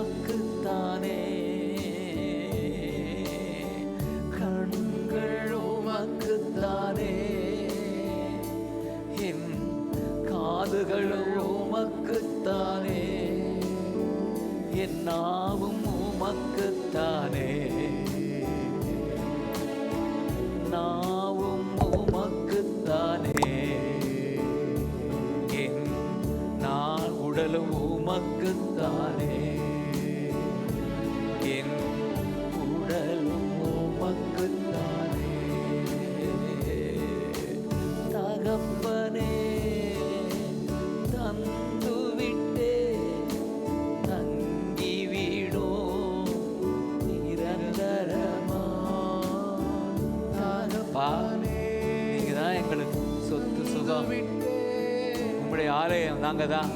உமக்குத்தானே. கண்கள் உமக்குத்தானே. என் காதுகள் உமக்குத்தானே. என் நாவும் உமக்குத்தானே. நாவும் உமக்குத்தானே. என் நான் உடலும் உமக்குத்தானே. வந்துவிட்டே தங்கிவிடோ நிரந்தரமானப்பா நீங்கள் தான் எங்களுக்கு சொத்து சுகம். உங்களுடைய ஆலயம் நாங்கள் தான்